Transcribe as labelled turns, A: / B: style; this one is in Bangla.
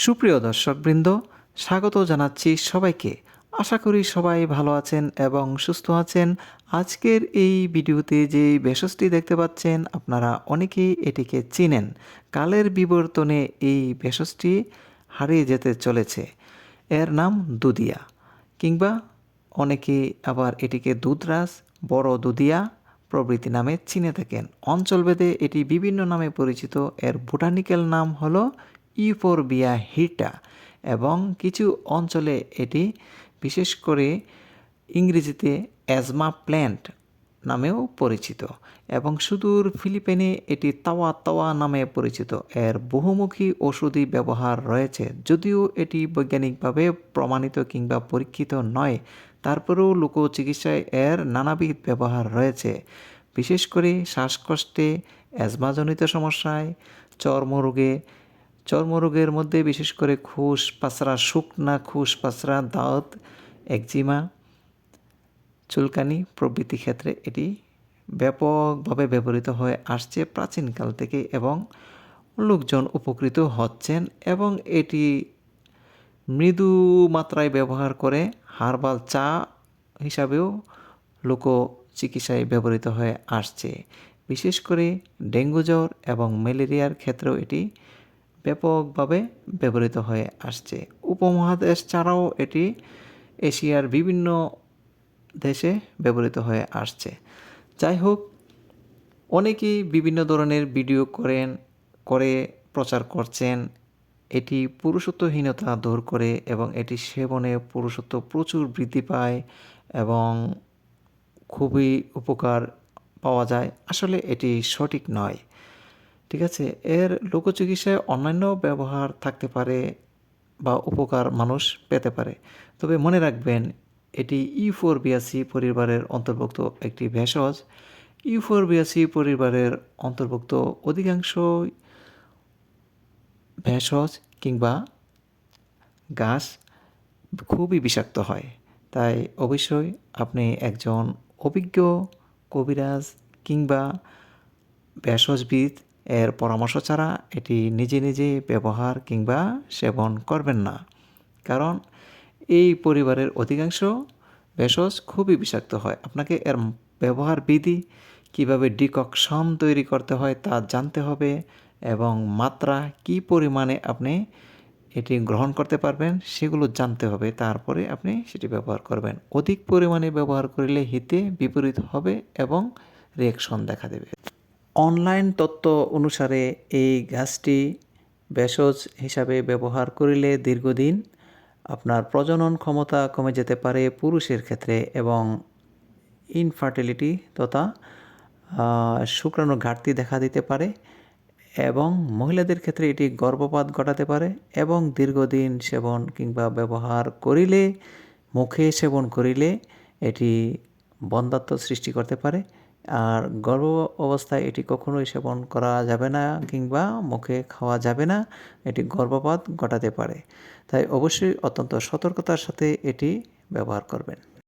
A: সুপ্রিয় দর্শকবৃন্দ, স্বাগত জানাচ্ছি সবাইকে। আশা করি সবাই ভালো আছেন এবং সুস্থ আছেন। আজকের এই ভিডিওতে যে ভেষজটি দেখতে পাচ্ছেন, আপনারা অনেকেই এটিকে চিনেন। কালের বিবর্তনে এই ভেষজটি হারিয়ে যেতে চলেছে। এর নাম দুদিয়া কিংবা অনেকে আবার এটিকে দুধরাজ, বড় দুদিয়া প্রভৃতি নামে চিনে থাকেন। অঞ্চলভেদে এটি বিভিন্ন নামে পরিচিত। এর বোটানিক্যাল নাম হলো ইউফোরবিয়া হিটা এবং কিছু অঞ্চলে এটি, বিশেষ করে ইংরেজিতে অ্যাজমা প্ল্যান্ট নামেও পরিচিত এবং সুদূর ফিলিপিনে এটি তাওয়া তাওয়া নামে পরিচিত। এর বহুমুখী ওষুধি ব্যবহার রয়েছে, যদিও এটি বৈজ্ঞানিকভাবে প্রমাণিত কিংবা পরীক্ষিত নয়। তারপরেও লোক চিকিৎসায় এর নানাবিধ ব্যবহার রয়েছে, বিশেষ করে শ্বাসকষ্টে, অ্যাজমাজনিত সমস্যায়, চর্মরোগে চর্মরোগের মধ্যে, বিশেষ করে খুশ পাসরা শুকনা খুশ পাসরা দাঁত, একজিমা, চুলকানি প্রভৃতি ক্ষেত্রে এটি ব্যাপকভাবে ব্যবহৃত হয়ে আসছে প্রাচীনকাল থেকে এবং লোকজন উপকৃত হচ্ছেন এবং এটি মৃদু মাত্রায় ব্যবহার করে হার্বাল চা হিসাবেও লোক চিকিৎসায় ব্যবহৃত হয়ে আসছে। বিশেষ করে ডেঙ্গু জ্বর এবং ম্যালেরিয়ার ক্ষেত্রেও এটি ব্যাপকভাবে ব্যবহৃত হয়ে আসছে। উপমহাদেশ ছাড়াও এটি এশিয়ার বিভিন্ন দেশে ব্যবহৃত হয়ে আসছে। যাই হোক, অনেকেই বিভিন্ন ধরনের ভিডিও করেন, করে প্রচার করছেন। এটি পুরুষত্বহীনতা দূর করে এবং এটি সেবনে পুরুষত্ব প্রচুর বৃদ্ধি পায় এবং খুবই উপকার পাওয়া যায়। আসলে এটি সঠিক নয়। ঠিক আছে? এর লোকচিকিৎসায় অন্যান্য ব্যবহার থাকতে পারে বা উপকার মানুষ পেতে পারে। তবে মনে রাখবেন, এটি ইউফোরবিয়াসি পরিবারের অন্তর্ভুক্ত একটি ভেষজ। ইউফোরবিয়াসি পরিবারের অন্তর্ভুক্ত অধিকাংশ ভেষজ কিংবা গাছ খুবই বিষাক্ত হয়। তাই অবশ্যই আপনি একজন অভিজ্ঞ কবিরাজ কিংবা ভেষজবিদ এর পরামর্শ ছাড়া এটি নিজে নিজে ব্যবহার কিংবা সেবন করবেন না। কারণ এই পরিবারের অধিকাংশ ভেষজ খুবই বিষাক্ত হয়। আপনাকে এর ব্যবহার বিধি কীভাবে ডিককশন তৈরি করতে হয় তা জানতে হবে এবং মাত্রা কি পরিমাণে আপনি এটি গ্রহণ করতে পারবেন সেগুলো জানতে হবে। তারপরে আপনি সেটি ব্যবহার করবেন। অধিক পরিমাণে ব্যবহার করলে হিতে বিপরীত হবে এবং রিয়াকশন দেখা দেবে। অনলাইন তত্ত্ব অনুসারে এই গাছটি ভেষজ হিসাবে ব্যবহার করিলে দীর্ঘদিন আপনার প্রজনন ক্ষমতা কমে যেতে পারে পুরুষের ক্ষেত্রে এবং ইনফার্টিলিটি তথা শুক্রাণু ঘাটতি দেখা দিতে পারে এবং মহিলাদের ক্ষেত্রে এটি গর্ভপাত ঘটাতে পারে এবং দীর্ঘদিন সেবন কিংবা ব্যবহার করিলে, মুখে সেবন করিলে এটি বন্ধাত্ম সৃষ্টি করতে পারে। আর গর্ভ অবস্থায় এটি কখনোই সেবন করা যাবে না কিংবা মুখে খাওয়া যাবে না, এটি গর্ভপাত ঘটাতে পারে। তাই অবশ্যই অত্যন্ত সতর্কতার সাথে এটি ব্যবহার করবেন।